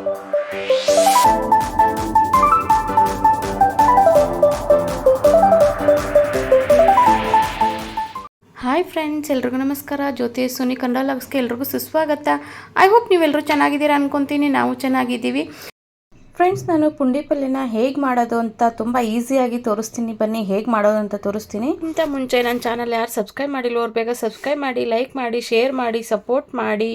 Hi friends ಎಲ್ರಿಗೂ ನಮಸ್ಕಾರ. ಜ್ಯೋತಿ ಸುನಿ, ಕನ್ನಡ ಲಾಗ್ಸ್ಗೆ ಎಲ್ರಿಗೂ ಸುಸ್ವಾಗತ. ಐ ಹೋಪ್ ನೀವೆಲ್ಲರೂ ಚೆನ್ನಾಗಿದ್ದೀರಾ ಅನ್ಕೊತೀನಿ. ನಾವು ಚೆನ್ನಾಗಿದ್ದೀವಿ. ಫ್ರೆಂಡ್ಸ್ ನಾನು ಪುಂಡಿ ಪಲ್ಯನ ಹೇಗೆ ಮಾಡೋದು ಅಂತ ತುಂಬ ಈಸಿಯಾಗಿ ತೋರಿಸ್ತೀನಿ. ಬನ್ನಿ, ಹೇಗೆ ಮಾಡೋದು ಅಂತ ತೋರಿಸ್ತೀನಿ. ಇಂಥ ಮುಂಚೆ ನನ್ನ ಚಾನಲ್ ಯಾರು ಸಬ್ಸ್ಕ್ರೈಬ್ ಮಾಡಿಲ್ಲ ಅವ್ರು ಬೇಗ ಸಬ್ಸ್ಕ್ರೈಬ್ ಮಾಡಿ ಲೈಕ್ ಮಾಡಿ ಶೇರ್ ಮಾಡಿ ಸಪೋರ್ಟ್ ಮಾಡಿ.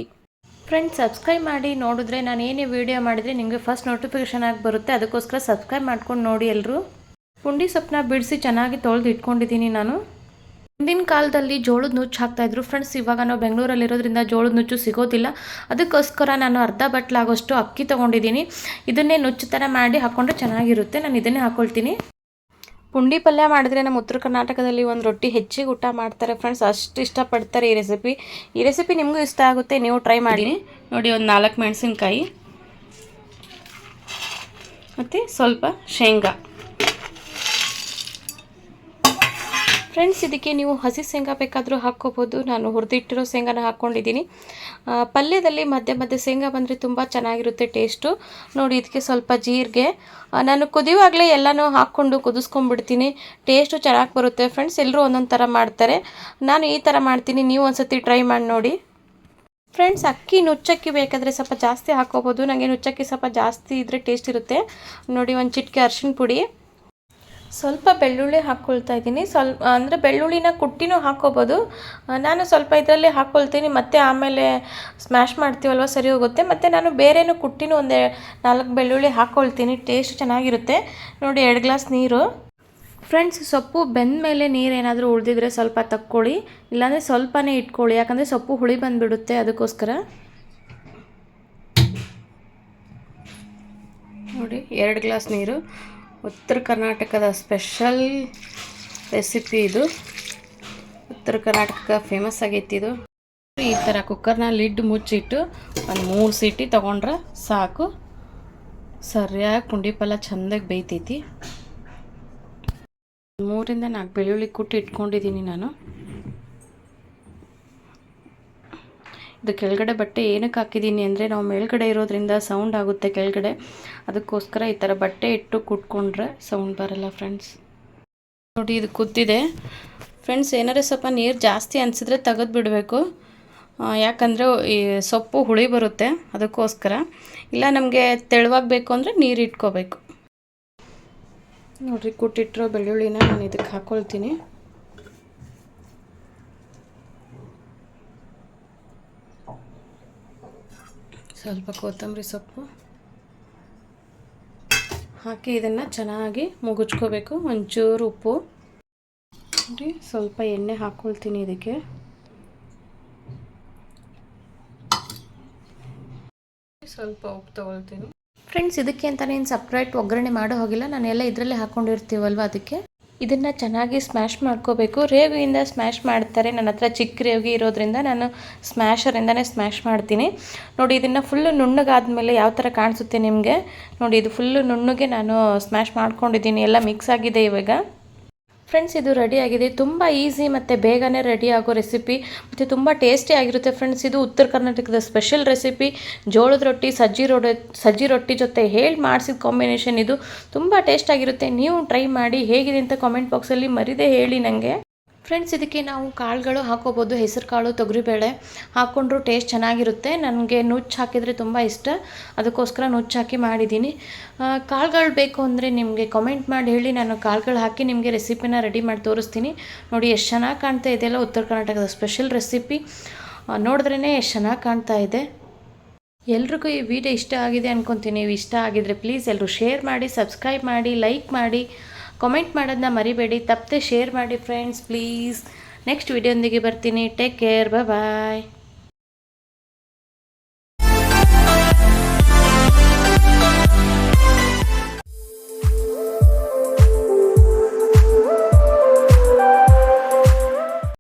ಫ್ರೆಂಡ್ಸ್ ಸಬ್ಸ್ಕ್ರೈಬ್ ಮಾಡಿ ನೋಡಿದ್ರೆ ನಾನು ಏನೇ ವಿಡಿಯೋ ಮಾಡಿದರೆ ನಿಮಗೆ ಫಸ್ಟ್ ನೋಟಿಫಿಕೇಶನ್ ಆಗಿ ಬರುತ್ತೆ. ಅದಕ್ಕೋಸ್ಕರ ಸಬ್ಸ್ಕ್ರೈಬ್ ಮಾಡ್ಕೊಂಡು ನೋಡಿ ಎಲ್ಲರೂ ಪುಂಡಿ ಸೊಪ್ಪನ್ನ ಬಿಡಿಸಿ ಚೆನ್ನಾಗಿ ತೊಳೆದು ಇಟ್ಕೊಂಡಿದ್ದೀನಿ ನಾನು. ಹಿಂದಿನ ಕಾಲದಲ್ಲಿ ಜೋಳದ ನುಚ್ಚು ಹಾಕ್ತಾಯಿದ್ರು ಫ್ರೆಂಡ್ಸ್ ಇವಾಗ ನಾವು ಬೆಂಗಳೂರಲ್ಲಿ ಇರೋದ್ರಿಂದ ಜೋಳದ ನುಚ್ಚು ಸಿಗೋದಿಲ್ಲ. ಅದಕ್ಕೋಸ್ಕರ ನಾನು ಅರ್ಧ ಬಟ್ಲಾಗೋಷ್ಟು ಅಕ್ಕಿ ತೊಗೊಂಡಿದ್ದೀನಿ. ಇದನ್ನೇ ನುಚ್ಚು ಥರ ಮಾಡಿ ಹಾಕ್ಕೊಂಡ್ರೆ ಚೆನ್ನಾಗಿರುತ್ತೆ. ನಾನು ಇದನ್ನೇ ಹಾಕ್ಕೊಳ್ತೀನಿ ಪುಂಡಿ ಪಲ್ಯ ಮಾಡಿದ್ರೆ ನಮ್ಮ ಉತ್ತರ ಕರ್ನಾಟಕದಲ್ಲಿ ಒಂದು ರೊಟ್ಟಿ ಹೆಚ್ಚಿಗೆ ಊಟ ಮಾಡ್ತಾರೆ ಫ್ರೆಂಡ್ಸ್ ಅಷ್ಟು ಇಷ್ಟಪಡ್ತಾರೆ ಈ ರೆಸಿಪಿ ಈ ರೆಸಿಪಿ ನಿಮಗೂ ಇಷ್ಟ ಆಗುತ್ತೆ, ನೀವು ಟ್ರೈ ಮಾಡಿ. ನೋಡಿ ಒಂದು ನಾಲ್ಕು ಮೆಣಸಿನ್ಕಾಯಿ, ಮತ್ತು ಸ್ವಲ್ಪ ಶೇಂಗಾ. ಫ್ರೆಂಡ್ಸ್ ಇದಕ್ಕೆ ನೀವು ಹಸಿ ಶೇಂಗಾ ಬೇಕಾದರೂ ಹಾಕ್ಕೋಬೋದು. ನಾನು ಹುರಿದಿಟ್ಟಿರೋ ಶೇಂಗಾನ ಹಾಕ್ಕೊಂಡಿದ್ದೀನಿ. ಪಲ್ಯದಲ್ಲಿ ಮಧ್ಯೆ ಮಧ್ಯೆ ಶೇಂಗಾ ಬಂದರೆ ತುಂಬ ಚೆನ್ನಾಗಿರುತ್ತೆ ಟೇಸ್ಟು ನೋಡಿ, ಇದಕ್ಕೆ ಸ್ವಲ್ಪ ಜೀರಿಗೆ. ನಾನು ಕುದಿಯುವಾಗಲೇ ಎಲ್ಲನೂ ಹಾಕ್ಕೊಂಡು ಕುದಿಸ್ಕೊಂಡ್ಬಿಡ್ತೀನಿ. ಟೇಸ್ಟು ಚೆನ್ನಾಗಿ ಬರುತ್ತೆ ಫ್ರೆಂಡ್ಸ್ ಎಲ್ಲರೂ ಒಂದೊಂದು ಥರ ಮಾಡ್ತಾರೆ. ನಾನು ಈ ಥರ ಮಾಡ್ತೀನಿ. ನೀವು ಒಂದ್ಸತಿ ಟ್ರೈ ಮಾಡಿ ನೋಡಿ. ಫ್ರೆಂಡ್ಸ್ ಅಕ್ಕಿ ನುಚ್ಚಕ್ಕಿ ಬೇಕಾದರೆ ಸ್ವಲ್ಪ ಜಾಸ್ತಿ ಹಾಕ್ಕೋಬೋದು. ನನಗೆ ನುಚ್ಚಕ್ಕಿ ಸ್ವಲ್ಪ ಜಾಸ್ತಿ ಇದ್ದರೆ ಟೇಸ್ಟ್ ಇರುತ್ತೆ. ನೋಡಿ, ಒಂದು ಚಿಟಿಕೆ ಅರಿಶಿಣ ಪುಡಿ. ಸ್ವಲ್ಪ ಬೆಳ್ಳುಳ್ಳಿ ಹಾಕ್ಕೊಳ್ತಾ ಇದ್ದೀನಿ. ಸ್ವಲ್ಪ, ಅಂದರೆ ಬೆಳ್ಳುಳ್ಳಿನ ಕುಟ್ಟಿನೂ ಹಾಕ್ಕೋಬೋದು. ನಾನು ಸ್ವಲ್ಪ ಇದರಲ್ಲಿ ಹಾಕ್ಕೊಳ್ತೀನಿ. ಮತ್ತು ಆಮೇಲೆ ಸ್ಮ್ಯಾಶ್ ಮಾಡ್ತೀವಲ್ವ, ಸರಿ ಹೋಗುತ್ತೆ. ಮತ್ತು ನಾನು ಬೇರೆನೂ ಕುಟ್ಟಿನೂ ಒಂದೇ ನಾಲ್ಕು ಬೆಳ್ಳುಳ್ಳಿ ಹಾಕ್ಕೊಳ್ತೀನಿ. ಟೇಸ್ಟ್ ಚೆನ್ನಾಗಿರುತ್ತೆ. ನೋಡಿ, ಎರಡು ಗ್ಲಾಸ್ ನೀರು. ಫ್ರೆಂಡ್ಸ್ ಸೊಪ್ಪು ಬೆಂದ ಮೇಲೆ ನೀರೇನಾದರೂ ಉಳಿದಿದ್ರೆ ಸ್ವಲ್ಪ ತಕ್ಕೊಳ್ಳಿ. ಇಲ್ಲಾಂದರೆ ಸ್ವಲ್ಪನೇ ಇಟ್ಕೊಳ್ಳಿ. ಯಾಕಂದರೆ ಸೊಪ್ಪು ಹುಳಿ ಬಂದುಬಿಡುತ್ತೆ ಅದಕ್ಕೋಸ್ಕರ. ನೋಡಿ, ಎರಡು ಗ್ಲಾಸ್ ನೀರು. ಉತ್ತರ ಕರ್ನಾಟಕದ ಸ್ಪೆಷಲ್ ರೆಸಿಪಿ ಇದು. ಉತ್ತರ ಕರ್ನಾಟಕ ಫೇಮಸ್ ಆಗೈತಿ ಇದು. ಈ ಥರ ಕುಕ್ಕರ್ನ ಲಿಡ್ ಮುಚ್ಚಿಟ್ಟು ಒಂದು ಮೂರು ಸೀಟಿ ತೊಗೊಂಡ್ರೆ ಸಾಕು. ಸರಿಯಾಗಿ ಪುಂಡಿ ಪಲ್ಯ ಚೆಂದಾಗಿ ಬೇಯ್ತೈತಿ. ಮೂರಿಂದ ನಾಲ್ಕು ಬೆಳ್ಳುಳ್ಳಿ ಕುಟ್ಟಿ ಇಟ್ಕೊಂಡಿದ್ದೀನಿ ನಾನು. ಇದು ಕೆಳಗಡೆ ಬಟ್ಟೆ ಏನಕ್ಕೆ ಹಾಕಿದ್ದೀನಿ ಅಂದರೆ ನಾವು ಮೇಲ್ಗಡೆ ಇರೋದ್ರಿಂದ ಸೌಂಡ್ ಆಗುತ್ತೆ ಕೆಳಗಡೆ. ಅದಕ್ಕೋಸ್ಕರ ಈ ಥರ ಬಟ್ಟೆ ಇಟ್ಟು ಕುಟ್ಕೊಂಡ್ರೆ ಸೌಂಡ್ ಬರಲ್ಲ ಫ್ರೆಂಡ್ಸ್ ನೋಡಿ, ಇದು ಕುದ್ದಿದೆ. ಫ್ರೆಂಡ್ಸ್ ಏನಾರೇ ಸ್ವಲ್ಪ ನೀರು ಜಾಸ್ತಿ ಅನಿಸಿದ್ರೆ ತೆಗೆದು ಬಿಡಬೇಕು. ಯಾಕಂದರೆ ಈ ಸೊಪ್ಪು ಹುಳಿ ಬರುತ್ತೆ, ಅದಕ್ಕೋಸ್ಕರ. ಇಲ್ಲ, ನಮಗೆ ತೆಳುವಾಗಿ ಬೇಕು ಅಂದರೆ ನೀರು ಇಟ್ಕೋಬೇಕು. ನೋಡಿರಿ, ಕುಟ್ಟಿಟ್ಟಿರೋ ಬೆಳ್ಳುಳ್ಳಿನ ನಾನು ಇದಕ್ಕೆ ಹಾಕ್ಕೊಳ್ತೀನಿ ಸ್ವಲ್ಪ ಕೊತ್ತಂಬರಿ ಸೊಪ್ಪು ಹಾಕಿ ಇದನ್ನು ಚೆನ್ನಾಗಿ ಮುಗುಚ್ಕೋಬೇಕು, ಒಂಚೂರು ಉಪ್ಪು. ನೋಡಿ, ಸ್ವಲ್ಪ ಎಣ್ಣೆ ಹಾಕ್ಕೊಳ್ತೀನಿ ಇದಕ್ಕೆ. ಸ್ವಲ್ಪ ಉಪ್ಪು ತೊಗೊಳ್ತೀನಿ. ಫ್ರೆಂಡ್ಸ್ ಇದಕ್ಕೆ ಅಂತ ಏನು ಸಪ್ರೇಟ್ ಒಗ್ಗರಣೆ ಮಾಡೋ ಹೋಗಿಲ್ಲ. ನಾನು ಎಲ್ಲ ಇದರಲ್ಲೇ ಹಾಕ್ಕೊಂಡಿರ್ತೀವಲ್ವ ಅದಕ್ಕೆ? ಇದನ್ನು ಚೆನ್ನಾಗಿ ಸ್ಮ್ಯಾಶ್ ಮಾಡ್ಕೋಬೇಕು. ರೇವಿಯಿಂದ ಸ್ಮ್ಯಾಶ್ ಮಾಡ್ತಾರೆ. ನನ್ನ ಹತ್ರ ಚಿಕ್ಕ ರೇವಿ ಇರೋದ್ರಿಂದ ನಾನು ಸ್ಮ್ಯಾಶರಿಂದನೇ ಸ್ಮ್ಯಾಶ್ ಮಾಡ್ತೀನಿ. ನೋಡಿ, ಇದನ್ನು ಫುಲ್ಲು ನುಣ್ಣಗಾದ್ಮೇಲೆ ಯಾವ ಥರ ಕಾಣಿಸುತ್ತೆ ನಿಮಗೆ? ನೋಡಿ, ಇದು ಫುಲ್ಲು ನುಣ್ಣಗೆ ನಾನು ಸ್ಮ್ಯಾಶ್ ಮಾಡ್ಕೊಂಡಿದ್ದೀನಿ. ಎಲ್ಲ ಮಿಕ್ಸ್ ಆಗಿದೆ ಇವಾಗ. ಫ್ರೆಂಡ್ಸ್ ಇದು ರೆಡಿ ಆಗಿದೆ. ತುಂಬ ಈಸಿ ಮತ್ತು ಬೇಗನೆ ರೆಡಿ ಆಗೋ ರೆಸಿಪಿ ಮತ್ತು ತುಂಬ ಟೇಸ್ಟಿ ಆಗಿರುತ್ತೆ ಫ್ರೆಂಡ್ಸ್ ಇದು ಉತ್ತರ ಕರ್ನಾಟಕದ ಸ್ಪೆಷಲ್ ರೆಸಿಪಿ ಜೋಳದ ರೊಟ್ಟಿ, ಸಜ್ಜಿ ರೊಟ್ಟಿ ಸಜ್ಜಿ ರೊಟ್ಟಿ ಜೊತೆ ಹೇಳಿ ಮಾಡಿಸಿದ ಕಾಂಬಿನೇಷನ್ ಇದು. ತುಂಬ ಟೇಸ್ಟ್ ಆಗಿರುತ್ತೆ. ನೀವು ಟ್ರೈ ಮಾಡಿ ಹೇಗಿದೆ ಅಂತ ಕಾಮೆಂಟ್ ಬಾಕ್ಸಲ್ಲಿ ಮರಿದೇ ಹೇಳಿ ನನಗೆ ಫ್ರೆಂಡ್ಸ್ ಇದಕ್ಕೆ ನಾವು ಕಾಳುಗಳು ಹಾಕೋಬೋದು, ಹೆಸರು ಕಾಳು ತೊಗರಿಬೇಳೆ ಹಾಕ್ಕೊಂಡ್ರೂ ಟೇಸ್ಟ್ ಚೆನ್ನಾಗಿರುತ್ತೆ. ನನಗೆ ನುಚ್ಚು ಹಾಕಿದರೆ ತುಂಬ ಇಷ್ಟ. ಅದಕ್ಕೋಸ್ಕರ ನುಚ್ಚು ಹಾಕಿ ಮಾಡಿದ್ದೀನಿ. ಕಾಳುಗಳು ಬೇಕು ಅಂದರೆ ನಿಮಗೆ ಕಮೆಂಟ್ ಮಾಡಿ ಹೇಳಿ. ನಾನು ಕಾಳುಗಳು ಹಾಕಿ ನಿಮಗೆ ರೆಸಿಪಿನ ರೆಡಿ ಮಾಡಿ ತೋರಿಸ್ತೀನಿ. ನೋಡಿ, ಎಷ್ಟು ಚೆನ್ನಾಗಿ ಕಾಣ್ತಾ ಇದೆಯಲ್ಲ ಉತ್ತರ ಕರ್ನಾಟಕದ ಸ್ಪೆಷಲ್ ರೆಸಿಪಿ ನೋಡಿದ್ರೇ ಎಷ್ಟು ಚೆನ್ನಾಗಿ ಕಾಣ್ತಾ ಇದೆ. ಎಲ್ರಿಗೂ ಈ ವಿಡಿಯೋ ಇಷ್ಟ ಆಗಿದೆ ಅನ್ಕೊತೀನಿ. ನೀವು ಇಷ್ಟ ಆಗಿದ್ರೆ ಪ್ಲೀಸ್ ಎಲ್ಲರೂ ಶೇರ್ ಮಾಡಿ ಸಬ್ಸ್ಕ್ರೈಬ್ ಮಾಡಿ ಲೈಕ್ ಮಾಡಿ. ಕಾಮೆಂಟ್ ಮಾಡೋದನ್ನ ಮರಿಬೇಡಿ ತಪ್ಪದೆ ಶೇರ್ ಮಾಡಿ ಫ್ರೆಂಡ್ಸ್ ಪ್ಲೀಸ್ ನೆಕ್ಸ್ಟ್ ವಿಡಿಯೋಂದಿಗೆ ಬರ್ತೀನಿ. Take care bye